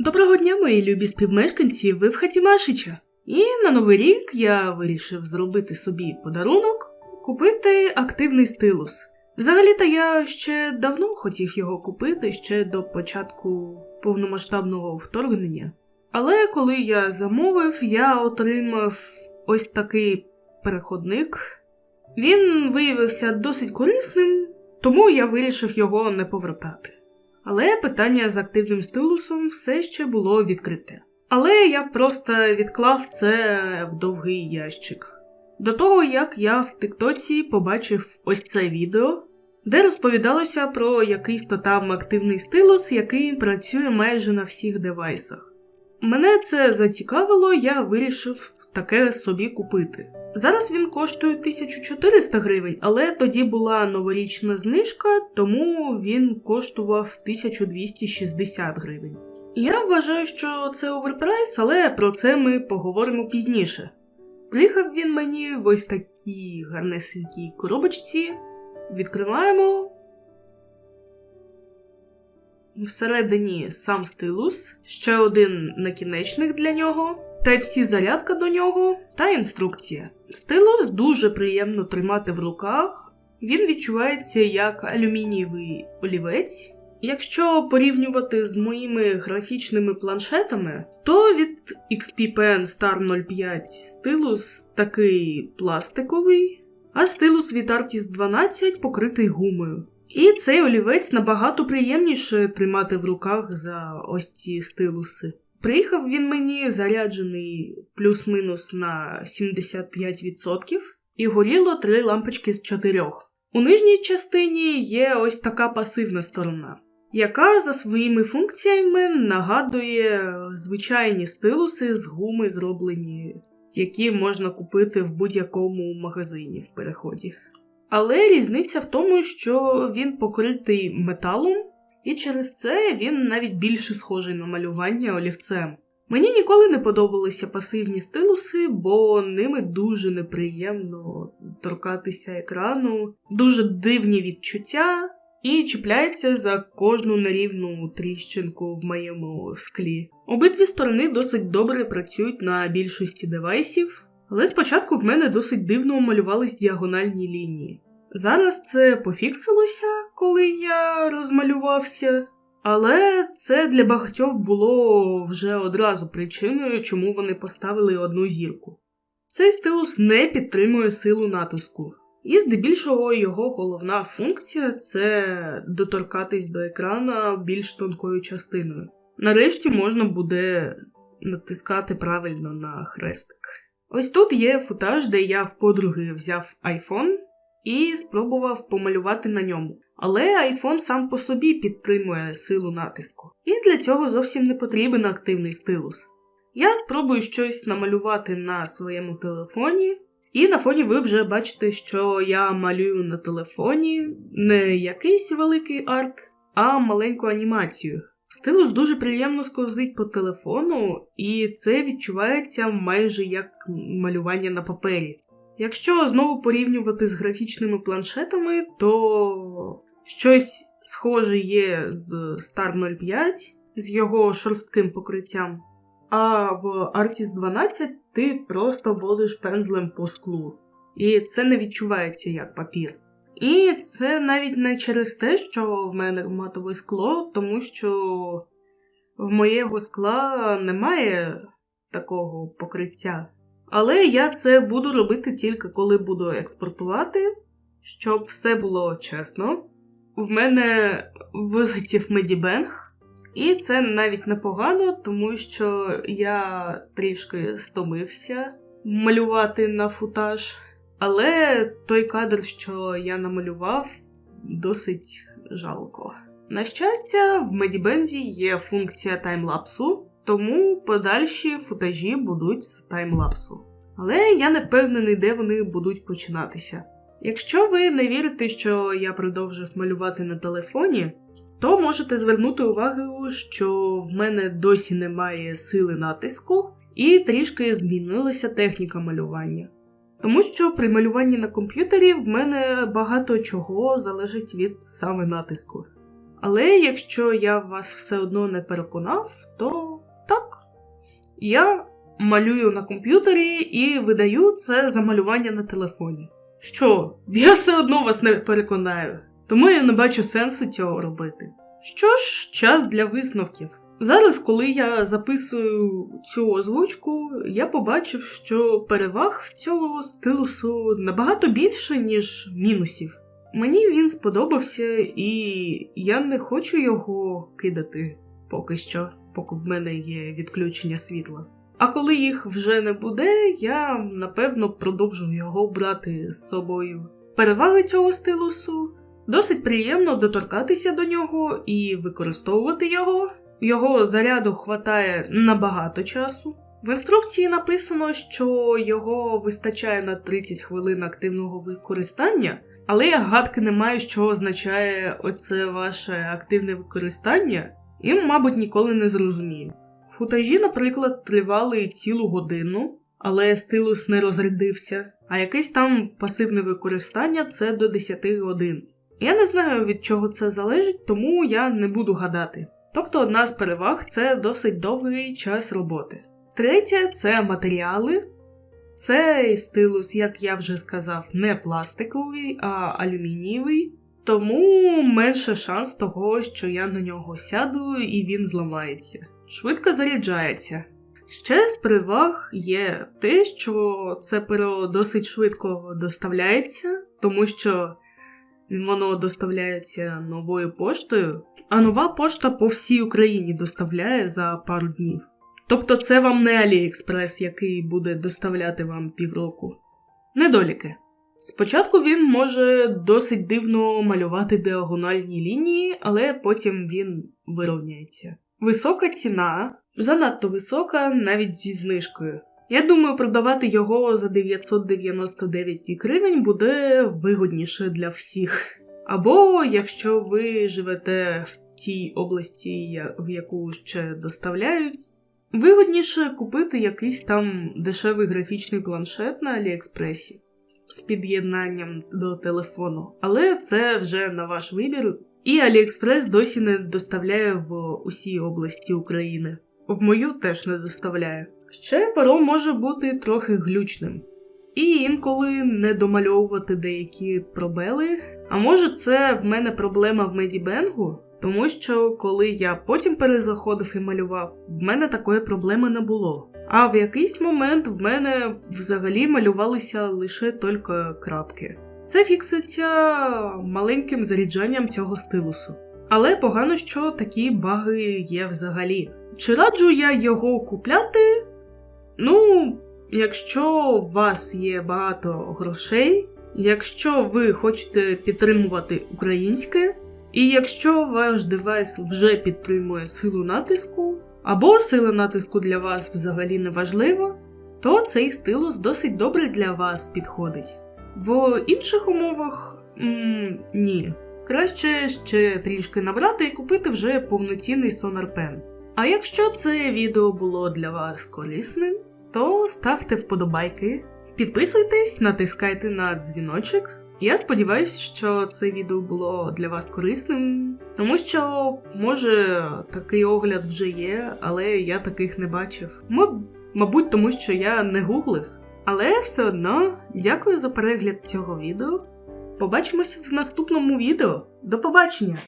Доброго дня, мої любі співмешканці, ви в хаті Машича. І на новий рік я вирішив зробити собі подарунок, купити активний стилус. Взагалі-то я ще давно хотів його купити ще до початку повномасштабного вторгнення. Але коли я замовив, я отримав ось такий переходник. Він виявився досить корисним, тому я вирішив його не повертати. Але питання з активним стилусом все ще було відкрите. Але я просто відклав це в довгий ящик. До того, як я в Тиктоці побачив ось це відео, де розповідалося про якийсь то там активний стилус, який працює майже на всіх девайсах. Мене це зацікавило, я вирішив таке собі купити. Зараз він коштує 1400 гривень, але тоді була новорічна знижка, тому він коштував 1260 гривень. Я вважаю, що це оверпрайс, але про це ми поговоримо пізніше. Приїхав він мені в ось такій гарнесенькій коробочці. Відкриваємо. Всередині сам стилус, ще один накінечник для нього, Type-C зарядка до нього та інструкція. Стилус дуже приємно тримати в руках. Він відчувається як алюмінієвий олівець. Якщо порівнювати з моїми графічними планшетами, то від XP Pen Star 05 стилус такий пластиковий, а стилус від Artist 12 покритий гумою. І цей олівець набагато приємніше тримати в руках за ось ці стилуси. Приїхав він мені заряджений плюс-мінус на 75%, і горіло три лампочки з чотирьох. У нижній частині є ось така пасивна сторона, яка за своїми функціями нагадує звичайні стилуси з гуми, зроблені, які можна купити в будь-якому магазині в переході. Але різниця в тому, що він покритий металом, і через це він навіть більше схожий на малювання олівцем. Мені ніколи не подобалися пасивні стилуси, бо ними дуже неприємно торкатися екрану, дуже дивні відчуття і чіпляється за кожну нерівну тріщинку в моєму склі. Обидві сторони досить добре працюють на більшості девайсів, але спочатку в мене досить дивно малювались діагональні лінії. Зараз це пофіксилося, коли я розмалювався, але це для багатьох було вже одразу причиною, чому вони поставили одну зірку. Цей стилус не підтримує силу натиску, і здебільшого його головна функція це доторкатись до екрана більш тонкою частиною. Нарешті можна буде натискати правильно на хрестик. Ось тут є футаж, де я в подруги взяв iPhone і спробував помалювати на ньому. Але iPhone сам по собі підтримує силу натиску, і для цього зовсім не потрібен активний стилус. Я спробую щось намалювати на своєму телефоні, і на фоні ви вже бачите, що я малюю на телефоні не якийсь великий арт, а маленьку анімацію. Стилус дуже приємно сковзить по телефону, і це відчувається майже як малювання на папері. Якщо знову порівнювати з графічними планшетами, то щось схоже є з Star 05 з його шорстким покриттям, а в Artist 12 ти просто водиш пензлем по склу, і це не відчувається як папір. І це навіть не через те, що в мене матове скло, тому що в моєго скла немає такого покриття. Але я це буду робити тільки коли буду експортувати, щоб все було чесно. В мене вилетів медібенг, і це навіть непогано, тому що я трішки стомився малювати на футаж. Але той кадр, що я намалював, досить жалко. На щастя, в медібензі є функція таймлапсу, тому подальші футажі будуть з таймлапсу. Але я не впевнений, де вони будуть починатися. Якщо ви не вірите, що я продовжив малювати на телефоні, то можете звернути увагу, що в мене досі немає сили натиску, і трішки змінилася техніка малювання. Тому що при малюванні на комп'ютері в мене багато чого залежить від саме натиску. Але якщо я вас все одно не переконав, то. Я малюю на комп'ютері і видаю це за малювання на телефоні. Що, я все одно вас не переконаю, тому я не бачу сенсу цього робити. Що ж, час для висновків. Зараз, коли я записую цю озвучку, я побачив, що переваг цього стилусу набагато більше, ніж мінусів. Мені він сподобався, і я не хочу його кидати поки що, поки в мене є відключення світла. А коли їх вже не буде, я напевно продовжу його брати з собою. Переваги цього стилусу досить приємно доторкатися до нього і використовувати його. Його заряду хватає на багато часу. В інструкції написано, що його вистачає на 30 хвилин активного використання, але я гадки не маю, що означає оце ваше активне використання, і, мабуть, ніколи не зрозумію. Футажі, наприклад, тривали цілу годину, але стилус не розрядився, а якесь там пасивне використання це до 10 годин. Я не знаю, від чого це залежить, тому я не буду гадати. Тобто одна з переваг це досить довгий час роботи. Третє це матеріали. Цей стилус, як я вже сказав, не пластиковий, а алюмінієвий, тому менше шанс того, що я на нього сяду і він зламається. Швидко заряджається. Ще з переваг є те, що це перо досить швидко доставляється, тому що воно доставляється новою поштою, а нова пошта по всій Україні доставляє за пару днів. Тобто це вам не AliExpress, який буде доставляти вам півроку. Недоліки. Спочатку він може досить дивно малювати діагональні лінії, але потім він вирівняється. Висока ціна, занадто висока навіть зі знижкою. Я думаю, продавати його за 999 гривень буде вигодніше для всіх. Або якщо ви живете в тій області, в яку ще доставляють, вигодніше купити якийсь там дешевий графічний планшет на Аліекспресі з під'єднанням до телефону. Але це вже на ваш вибір. І Аліекспрес досі не доставляє в усі області України. В мою теж не доставляє. Ще перо може бути трохи глючним. І інколи не домальовувати деякі пробели. А може, це в мене проблема в медібенгу? Тому що коли я потім перезаходив і малював, в мене такої проблеми не було. А в якийсь момент в мене взагалі малювалися лише тільки крапки. Це фікситься маленьким заряджанням цього стилусу. Але погано, що такі баги є взагалі. Чи раджу я його купляти? Ну, якщо у вас є багато грошей, якщо ви хочете підтримувати українське, і якщо ваш девайс вже підтримує силу натиску, або сила натиску для вас взагалі не важлива, то цей стилус досить добре для вас підходить. В інших умовах м- ні. Краще ще трішки набрати і купити вже повноцінний Pen. А якщо це відео було для вас корисним, то ставте вподобайки, підписуйтесь, натискайте на дзвіночок. Я сподіваюся, що це відео було для вас корисним, тому що, може, такий огляд вже є, але я таких не бачив. Мабуть, тому що я не гуглив. Але все одно дякую за перегляд цього відео. Побачимося в наступному відео. До побачення!